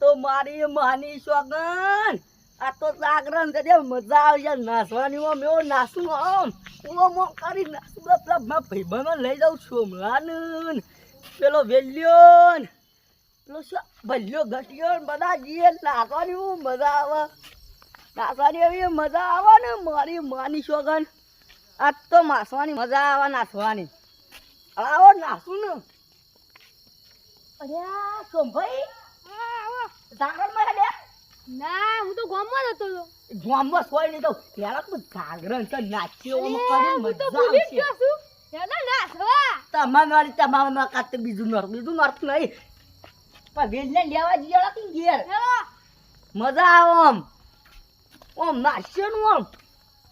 તો મારી માની શોગન આ તો જાગરણ છે મજા આવી જાય, નાસવાની ઓમ, એવો નાસું આમ ઓમ ઓમ કરી નાસું પેલા મારા ભાઈબંધો લઈ જાઉં સોમલાને પેલો વેલ્યો પેલો શું, ભલ્યો ઘટ્યો બધા જઈએ નાસવાની હું મજા આવે. નાસવાની એવી મજા આવે ને મારી માની શોગન આ તો માસવાની મજા આવે, નાસવાની. આવો, નાસું ને. અરે સોમભાઈ જાગરણમાં હેડે ના હું તો ગામમાં જ હતો તો. ગામમાં સોય નહીં તો પેલા તો જાગરણ છે નાચ્યો હું તો મજા ભૂલી ગયો છું. હેલો નાસવા. તમારે વાળી તમારા કાતે બીજું નર બીજું નર્થ નહીં પણ વેજને લેવા જઈએ કે ઘેર મજા આવે આમ ઓમ નાચ્યો નું આમ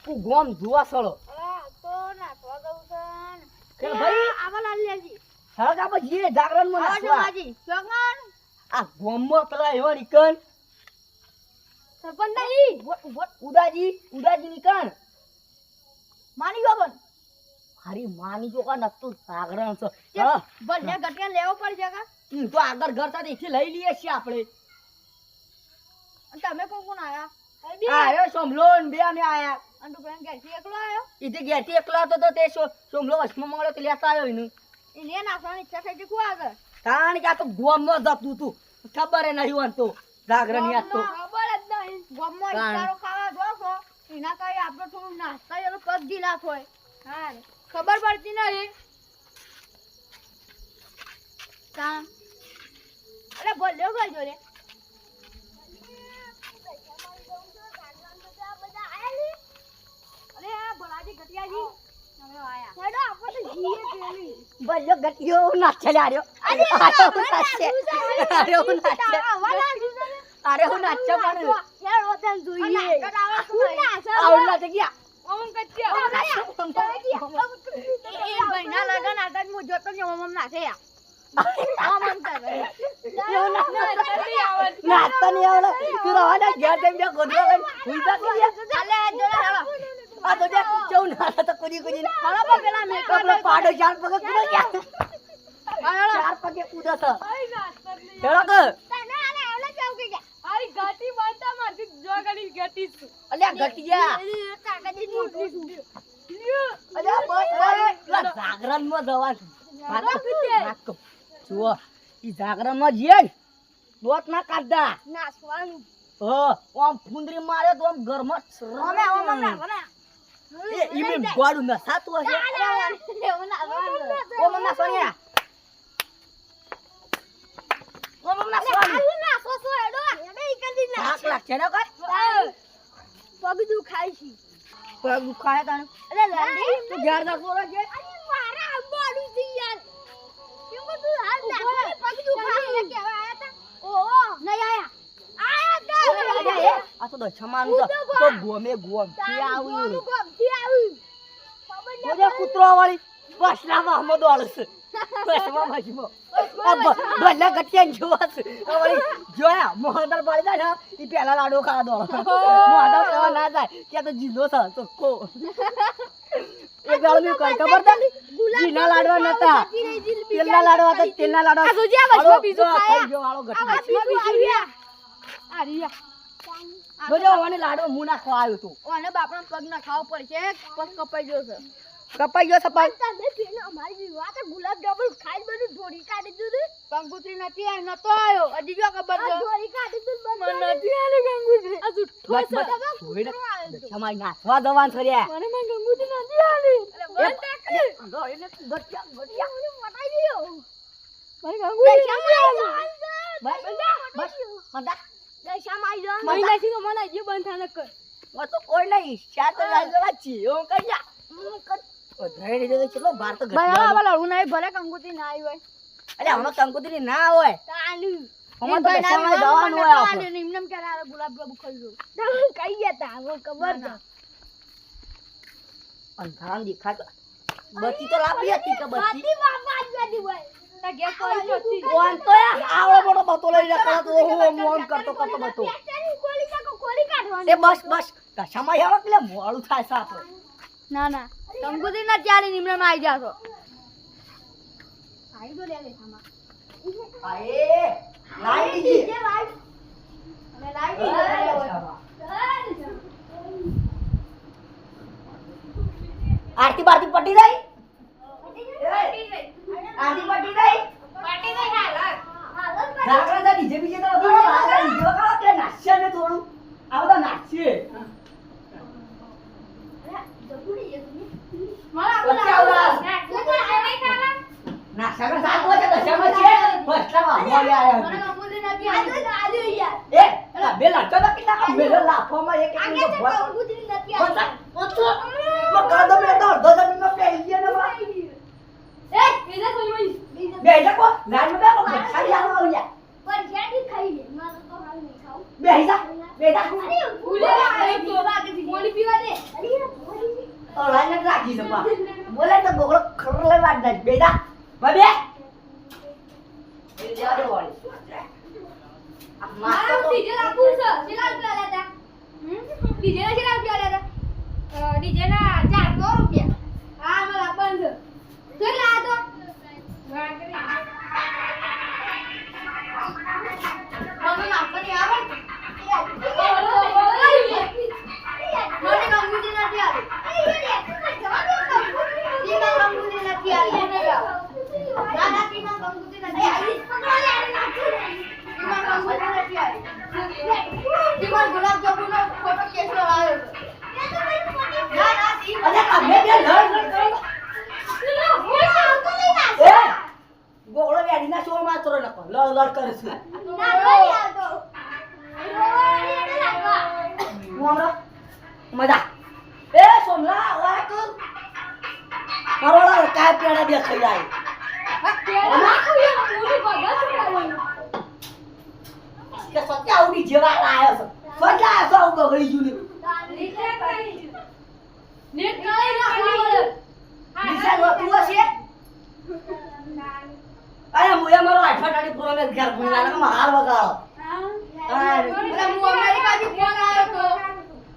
તું ગોમ જોવા સળો અરે, તો નાસવા જવું છે ને. કે ભાઈ આવા લાલ લેજી. હવે આપણે જઈએ જાગરણમાં આવા જો નાચવા માજી. ચોકન. આ ગોમમાં પેલા એવા નીકળ સરપંચ નહીં. ઉદાજી ઉદાજી નીકળ માની ગયો પણ. હારી માની જો કા નતું સાગરણ છો ભલે ગટિયા લેવો પડશે કા તો આગળ ઘર સાથે અહીંથી લઈ લઈએ છીએ આપણે તમે કોણ કોણ આયા? અરે બે. આ સોમલો બે અમે આયા અને તું ઘેરથી એકલો આયો? ઈથી ઘેરથી એકલો હતો તો તે સોમલો વચમાં મળ્યો તો લેતા આવ્યો એનું એને નાસવાની ઈચ્છા થઈ હતી આગળ? કારણ કે આ તો ગોમમાં જતું તું ખબર નહીં હોય તો. જાગરણ યાદ તો. ખબર જ નહીં. ગમો કારણ. ખાવા જાઓ એના કઈ આપણે થોડું નાસ્તા એનો પગ ગીલા હોય હા ખબર પડતી નહીં કાં? અરે ભલ્યો ગયો રે અરે ભલાજી ગટિયાજી તમે આયા હેડો આપણે તો જીએ પેલી ભલ્યો ગટિયો નાચે આર્યો અરે હું નાચે આર્યો હું નાચે અરે હું નાચે પણ આવું નાચે ગયા નાચતા નહીં આવડે તું રવા ગયા તેમ બે ગોદડા લઈને જા કે યાર. આ તો જે ચૌ નાચે તો કુદી કુદીને પેલો પાડો ચાર પગે કૂદો ગયા ચાર પગે કુદો તો. હેડો કે અલ્યા ગટિયા અલ્યા બસ બસ. પેલા જાગરણમાં જવાનું. વાત તો- વાત તો. જુઓ ઈ જાગરણમાં જઈએ ને દોત ના કાઢતા. હો આમ ફુંદરી મારે તો આમ ઘરમાં શ્રમ. એ ઈમે ગોળું નસાતું હશે ઓ મમ્મા સોનિયા ઓ મમ્મા સોનિયા થાક લાગશે ને કોઈ પગ દુખાય છે પગ દુખાય તાણે અરે લાડી તું ઘેર જા સોરા છે અરે મારા અંબાડું છે યાર કેમ તું હાલ નાખી પગ દુખાય કે આયા તા ઓહો નહીં આયા આયા તા આ તો છે ગોમે ગોમ ગમતી આવ્યું ઓજે કૂતરો વાળી બસલામાં હમો દોડશે બસમાં મજમો. આ ભલે ગટિયા જોવા છે. વળી જોયા મોહનદાર પાડી જાય ને ઈ પેલા લાડુ ખા દોડો મોહનદાર ખાવા ના જાય ત્યાં તો જીલો છે ચોખ્ખો. એક દાડો મેં કઈ ખબર તને જીના લાડવા નતા. તેલના લાડવા હતા તેલના લાડવા. આ જોજે, આ વચમાં બીજું ખાયા. હાલો, આ ગટિયા. વચમાં બીજું આવ્યા આ રહ્યા જોજો, ઓને લાડવો મું નાખવા આવ્યો તું. ઓને બાપડા પગ ના ખાવો પડશે પગ કપાઈ ગયો છે. કપાઈ ગયો સપાઈ તમે પેલો અમારી વાત ગુલાબ જાંબુ ખાઈ બધું ઢોળી કાઢી દીધું. કંકુત્રી નથી આ નતો આવ્યો હજી જો ખબર છે? ઢોળી કાઢી દીધું મને નથી આલે કંકુત્રી આ જુઠ્ઠો છે. જોઈને દશામાઈ નાખવા દવાન કર્યા મને મને કંકુત્રી નથી આલી. અરે બંધ રાખ. ગો, એને ગટિયા, ગટિયા. મને મટાઈ દીયો. મને કંકુત્રી નથી આલી. બસ, બસ, મંદા. મને- તો બંધ થાને કર. તો કોઈ નહીં. શાત રાજવા છીએ હું કઈ જા હું કર ઓ ધઈ તો કેટલો બાર તો બરાબર લડવું નહીં ભલે કંકુત્રી ના આવી હોય. અલે હમણાં કંકોત્રી ના હોય. તાની હમણાં તો દશામાં જવાનું હોય આપણે. નિમનમ કે આ ગુલાબ જાંબુ ખાઈ કઈ ગયા તા હવે ખબર છે. અંધારામાં દેખાતો બત્તી તો લાવી હતી કે બત્તી બાતી બાપા જ બેઠી હોય. તા ઘેર કોઈ નથી કોણ તો આવડો મોટો બતો લઈ રાખતો તો મોન કરતો કરતો બતો એ બસ બસ. દશામાં આવો એટલે મોડું થાય છે ના ના. કંકુત્રી ના ચાલી માં આવી જાશો. આવી તો લે લે સામા અરે લાઈ દીજે આરતી બારતી પટી ગઈ આરતી પટી ગઈ ઝાકડા જા ડીજે બીજે તો હતો ઝાકડા ડીજે વગાડો કે નાચશે ને થોડું આ બધા નાચશે નાચવા સાથ હોય તો દશામાં છે ફસલામાં હોય આયા એ એલા બે લાટો તો કેટલા કામ મેલો લાફોમાં એક એક નો ભોત ભોત ઓછો નો કાદો મે તો અડધો જમીનમાં પેઈ ગયા. બેટા બા. બે જા કો લાઈનમાં બે કો ખાલી આવો આવ્યા બે જા બે જા ઓ લાઈન જ રાખી છે. બા બોલે તો ગોગળો ખરલે વાટ દે બે જા બે બે એ જા દે વાળી આ માસ્ટર તો ડીજે ના ચારસો રૂપિયા. ટીમાં ગુલાબ જાંબુનો ફોટો કેસરો આવ્યો ના ના ટીમાં અરે તમે બે લડ લડ. કરો એ ગોગળો વેડી ના શો માત્ર નકો લડ લડ કરે છે મોમરો મજા. એ સોમલા ઓય કર. કરોડા કાય પેડા દે ખાઈ જાય કે સત્યા ઉડી જેવા લાયો છો. સત્યા સો ગગડી જુની. નિશાન હોતું હશે? અરે મુએ મારો અઠવાડિયાની પ્રોમિસ ઘેર ભૂલા ને હાલ વગાડો.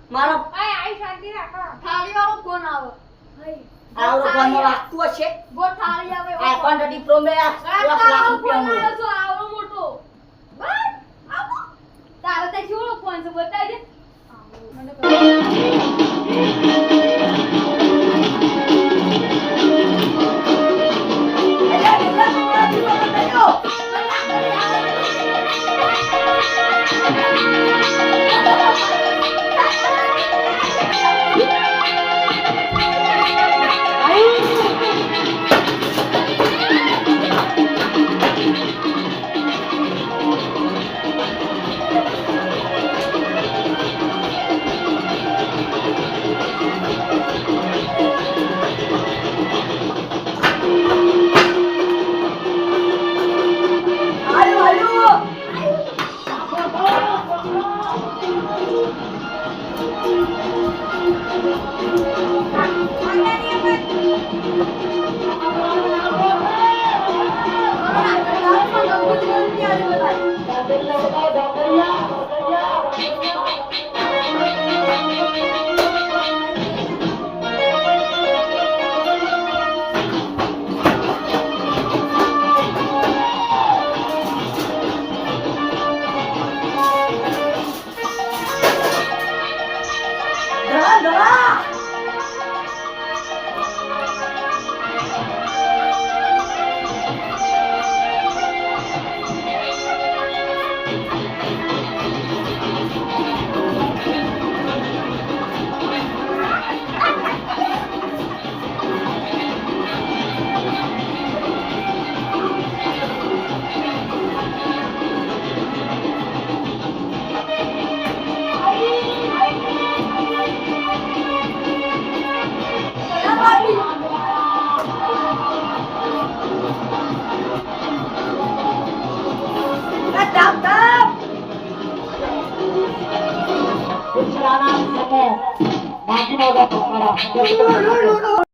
મારો આવડો ફોન વાગતું હશે? આ ક્વોન્ટિટી પ્રોમિસ લાખ લાખ રૂપિયાનું તારે ફોન છે? બતાવજે. અરે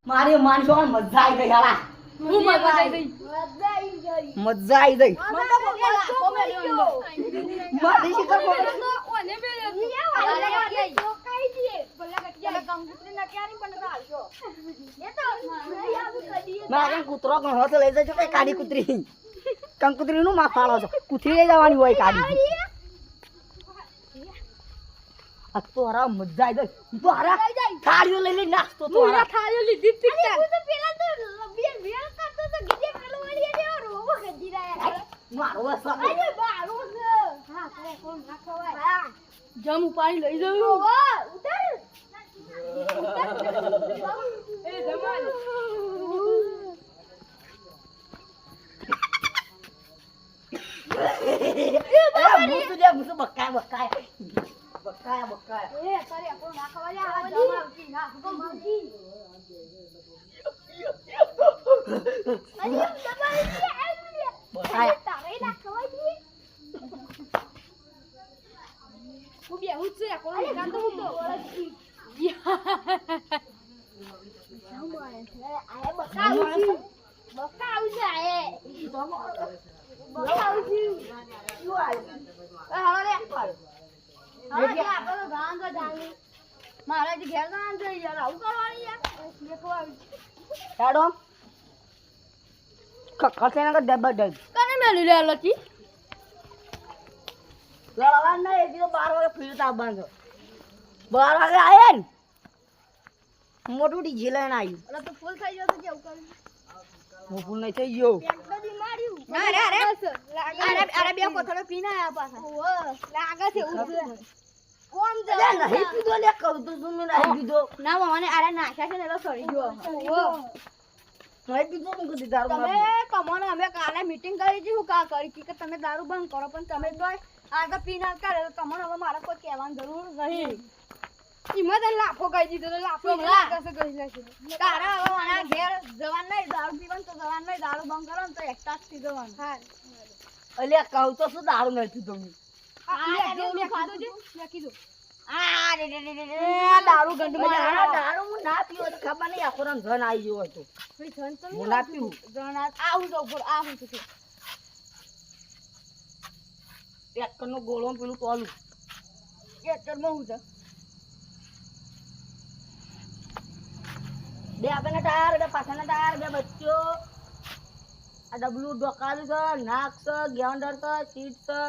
મારી માન મજા આવી ગઈ હાલા. હું મજા આવી મજા આવી ગઈ. મારી શિખર મારા કૂતરો ઘણો તો લઈ જજો કઈ કાળી કૂતરી. કંકુતરી નું માં ફાળો છો. કૂતરી લઈ જવાની હોય કાળી. આ તો હરા મજા આવી જાય. તું તો હરા થાળીઓ લઈ લઈ નાસ્તો તો હરા. થાળીઓ લીધી તી હું તો પેલા તો રબિયન વેળ કરતો તો ગીજે પેલો વળી એને રોવો ખજી રહ્યા મારો વસ અરે મારો હા કરે કોણ ના ખવાય જમ પાણી લઈ જવું ઓ ઉતાર. એ જમાલ. અરે મૂસું દે મુસુ બકાય બકાય બકાય બકાય. એ તારે કોણ નાખવા આ જમાવતી નાખ તો માવતી અરે જમાલ બકાય તારે ના ખવાય દી હું બે હું છે કોણ કામ તો હું તો મારા ઘેર ગામ છે યાર આવું કરવાની યાર. હેડો ખસે ના ડબ્બા ડબ કને મેલી લે લકી? લડવા નહીં એ તો બાર વાગે ફીરતા આવવાનું બાર વાગે આયે ને મોટું ડીજે લઈને આવ્યું અરે તો ફૂલ થઈ ગયો તો કેવું કર્યું હું ભૂલ નહીં થઈ ગયો. ના અરે અરે અરે અરે બે કોથળો પીને આયા પાછા. લાગે છે એવું છે કોમ અરે નહીં પીધો લે કહું તો તું મેં નહીં પીધો ના મને અરે નાખ્યા છે ને તો સડી ગયો નહીં પીધો કીધું દારૂ તમે. કમોને અમે કાલે મીટિંગ કરી હતી હું કા કરી કે તમે દારૂ બંધ કરો પણ તમે તો પી ના કરે તો તમને હવે મારે કોઈ કહેવાની જરૂર નહીં ઈમાં તો લાફો કહી દીધો તો લાફો કશે કહી લેશે તારે હવે મારા ઘેર જવાનું નહીં દારૂ પીવાનું તો જવાનું નહીં દારૂ બંધ કરો ને તો એકતા જ પી જવાનું હા અલ્યા કહું તો શું દારૂ નહીં પીધો આ રે રે, દારૂ ગંડમાં અલ્યા, દારૂ હું ના પીવો તો ખબર નહીં આખો ધન આવી ગયો હતો. થોડી ધન તો હું ના પીવું. જણા આવું તો ઉપર આવું તો ટ્રેક્ટરનો ગોળો પેલું તોલું. ટ્રેક્ટરમાં હું છે. બે આગળના ટાયર બે પાછળના ટાયર બે બચ્ચો. આ ડબલું ડોકાલું છે નાક છે ગેન્ડર છે સીટ છે.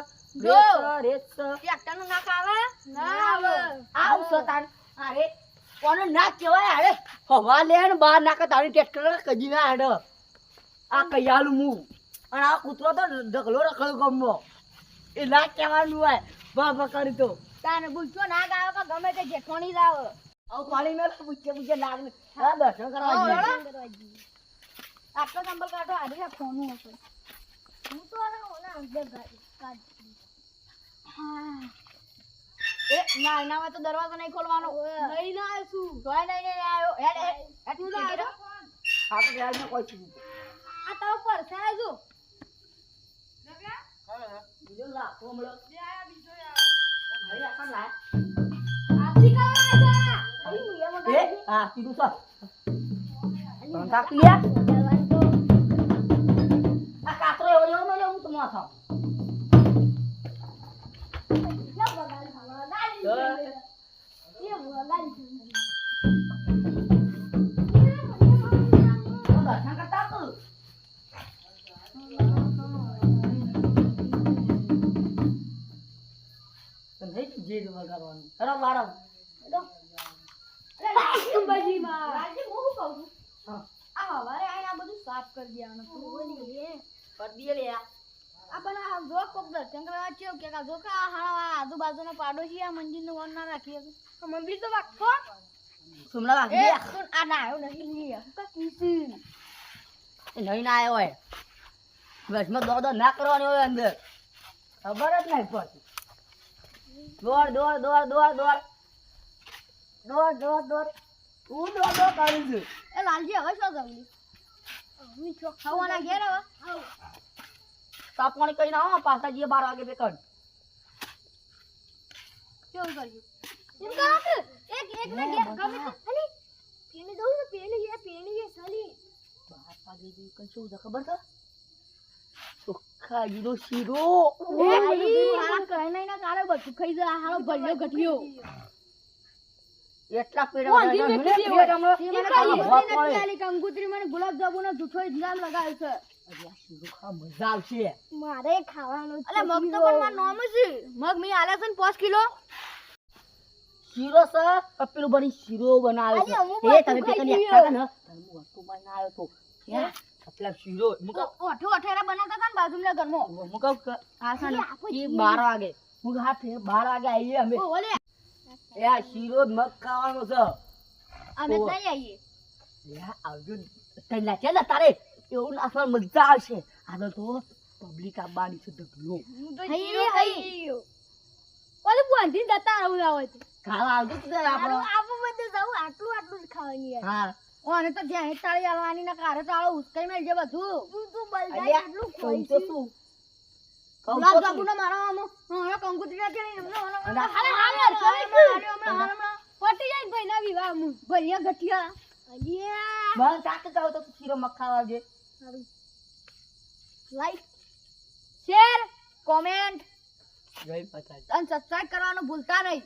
એ ના કહેવાનું હોય. બાબા કરી તો. તાને પૂછો ના ગાવ ગમે તે જેઠોણી પાણી મેલ પૂછે પૂછે લાગ હા દર્શન કરવા જઈએ. આટલો કાઢો આજે ફોનું એ ના એના તો દરવાજો નહીં ખોલવાનો. નહીં ના આવ્યું તો નહીં નહીં આવ્યો. હેડ હેડ ને કોઈ છું. આ તો પર છે આજુ નગા બીજો લા કોમળો ભાઈ આખા લા આથી કા આ કાતરો એવો એવો મને હું તો ન વગાડવાનું ખરા વાળા બાજીમાં રાજી હું કહું છું બધું સાફ કરી દેવાનું. કરી દે લે આ. આપણે આ જો કોક દર્શન કરવા ચેવ કે આ જો કે આ હાણા આ આજુબાજુનો પાડોશી આ મંદિરનું વન ના રાખીએ તો મંદિર તો વાખો સુમલા વાખ દે આ ના આવ્યો નહીં કા કીસી એ નહીં ના આવ્યો હોય બસમાં દોડ ના કરવાની હોય અંદર. ખબર જ નહીં પડતી. દોડ દોડ દોડ દોડ દોડ. દોડ દોડ દોડ. તું દોડ દોડ કરું છું. એ લાલજી હવે શું જવું હું છો ઘેર હવે? તાપ પાણી કરીને આવો પાછા જઈએ બાર વાગે બેકન કેવું કર્યું? એમ કરો કે એક એક ને ગેમ ગમે અલી પેલી દઉં ને પેલી એ પેલી એ સલી. બાર પાડી દી કઈ શું ખબર છે? ખાજી નો શીરો હારા કહે નહીં ના કારે બધું ખાઈ જાય હારો ભલ્યો ગઠિયો એટલા પેડા મને ગુલાબ જાંબુ નો જૂઠો ઇલ્ઝામ લગાવ્યો છે. બાર વાગે. મુક વાગે આવીએ અમે. ઓલે. એ શીરો મગ ખાવાનો છે. અમે તઈ આવીએ. આવજો. તારે? એવું નાખવા મજા આવશે. આ તો પબ્લિક આવવાની છે ઢગલો. તો ખાઈ ઓલે બાંધીને જતા આવું ના હોય ખાવા આવજો તું આપણો. આવું બધું જવું આટલું આટલું જ ખાવાની હા. ઓને તો જ્યાં તાળી આવવાની ના કારે તાળો ઉસકાઈ મેલજે બધું. તું તું તો શું? ગુલાબ તો જાંબુ? ના મારા હમણાં કંકોત્રી ના હમણાં હમણાં પટી જાય ભાઈ ભાઈના વિવાહ મુ ભરિયા ગઠિયા. અલ્યા. બસ તાકે કહું તો તું શીરો મખાવા ખાવા આવજે. લાઈક શેર કોમેન્ટ જય અને સબસ્ક્રાઇબ કરવાનું ભૂલતા નહીં.